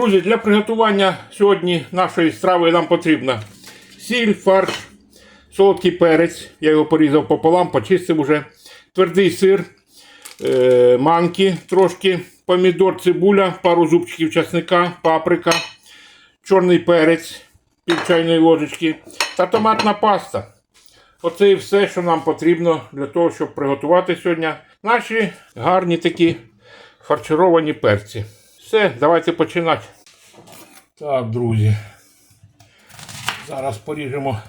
Друзі, для приготування сьогодні нашої страви нам потрібна сіль, фарш, солодкий перець. Я його порізав пополам, почистив уже. Твердий сир, е, манки трошки, помідор, цибуля, пару зубчиків часника, паприка, чорний перець, пів чайної ложечки та томатна паста. Оце і все, що нам потрібно для того, щоб приготувати сьогодні наші гарні такі фаршировані перці. Все, давайте починати. Так, друзі. Зараз поріжемо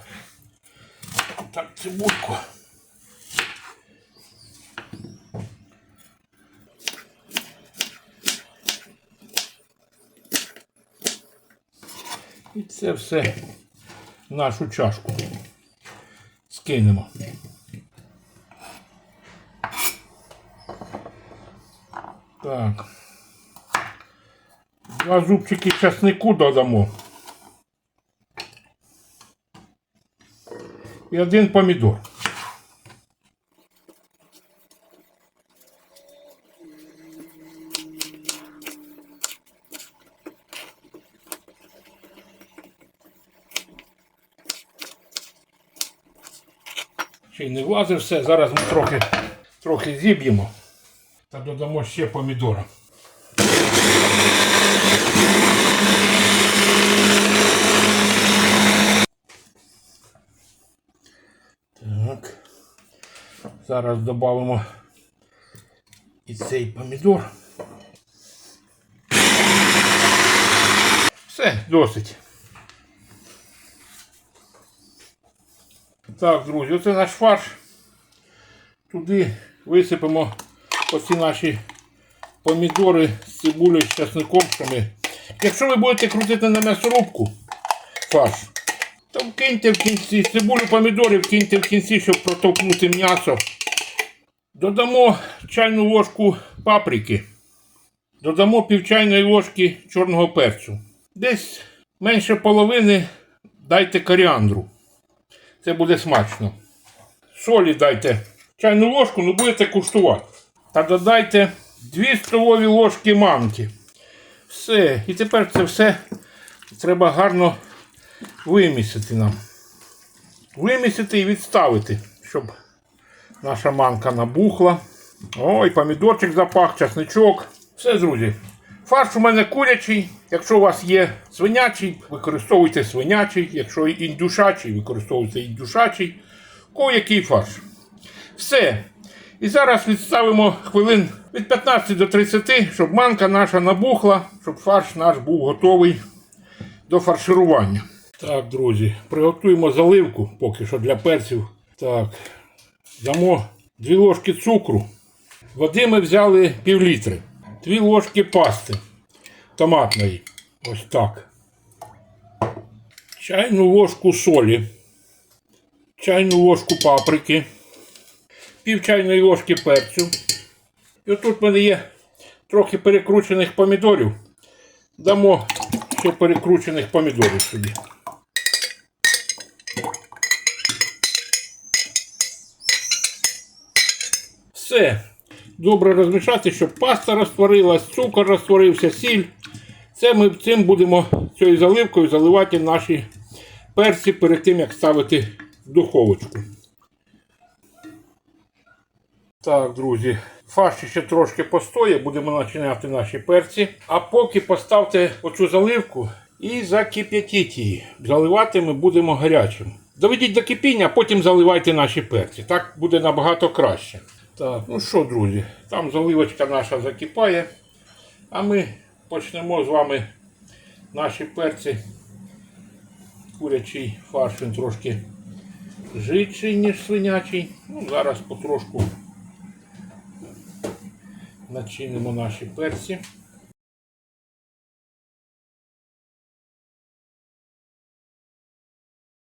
так цибульку. І це все в нашу чашку скинемо. Так. Два зубчики часнику додамо. І один помідор. Ще й не влазить все. Зараз ми трохи, трохи зіб'ємо та додамо ще помідора. Так. Зараз додамо і цей помідор. Все, досить. Так, друзі, оце наш фарш. Туди висипемо оці наші помідори з цибулею, з часником. Якщо ви будете крутити на м'ясорубку фарш, то вкиньте в кінці цибулю помідорів, вкиньте в кінці, щоб протовкнути м'ясо. Додамо чайну ложку паприки. Додамо пів чайної ложки чорного перцю. Десь менше половини дайте коріандру. Це буде смачно. Солі дайте чайну ложку, ну будете куштувати. Та додайте 2 столові ложки манки. Все. І тепер це все треба гарно вимісити нам. Вимісити і відставити, щоб наша манка набухла. Ой, помідорчик запах, часничок. Все, друзі. Фарш у мене курячий. Якщо у вас є свинячий, використовуйте свинячий. Якщо індюшачий, використовуйте індюшачий. Кого який фарш. Все. І зараз відставимо хвилин від 15 до 30, щоб манка наша набухла, щоб фарш наш був готовий до фарширування. Так, друзі, приготуємо заливку поки що для перців. Так, дамо 2 ложки цукру. Води ми взяли пів літри. 2 ложки пасти томатної. Ось так. Чайну ложку солі. Чайну ложку паприки. Пів чайної ложки перцю. І отут в мене є трохи перекручених помідорів. Дамо ще перекручених помідорів сюди. Все. Добре розмішати, щоб паста розтворилась, цукор розтворився, сіль. Це ми цим будемо цією заливкою заливати наші перці перед тим, як ставити в духовочку. Так, друзі, фарш ще трошки постоє, будемо починати наші перці. А поки поставте оцю заливку і закип'ятіть її. Заливати ми будемо гарячим. Доведіть до кипіння, а потім заливайте наші перці. Так буде набагато краще. Так, ну що, друзі, там заливочка наша закипає. А ми почнемо з вами наші перці. Курячий фарш він трошки жидший, ніж свинячий. Ну, зараз потрошку начинимо наші перці.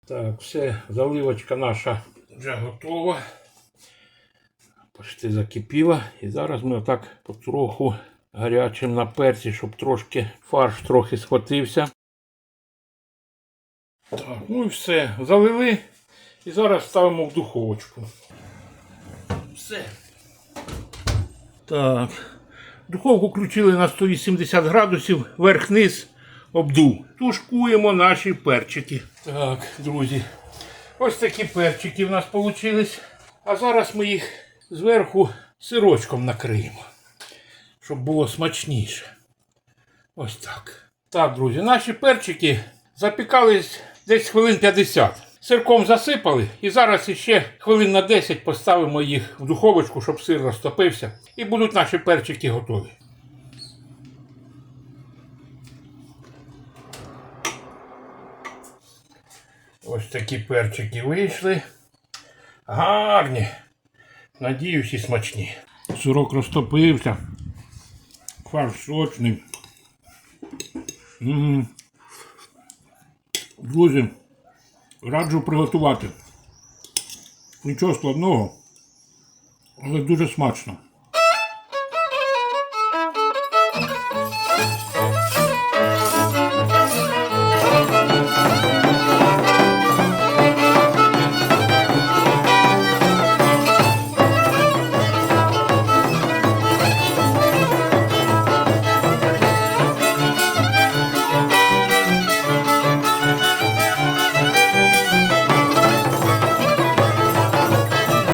Так, все, заливочка наша вже готова. Почти закипіла. І зараз ми отак потроху гарячим на перці, щоб трошки фарш трохи схватився. Так, ну і все, залили. І зараз ставимо в духовочку. Все. Так. Духовку включили на 180 градусів, верх-низ. обдув. Тушкуємо наші перчики. Так, друзі. Ось такі перчики в нас вийшли. А зараз ми їх зверху сирочком накриємо, щоб було смачніше. Ось так. Так, друзі, наші перчики запікались десь хвилин 50. Сирком засипали і зараз іще хвилин на 10 поставимо їх в духовочку, щоб сир розтопився. І будуть наші перчики готові. Ось такі перчики вийшли. Гарні. Надіюсь і смачні. Сирок розтопився. Фарш сочний. Друзі, раджу приготувати. Нічого складного, але дуже смачно.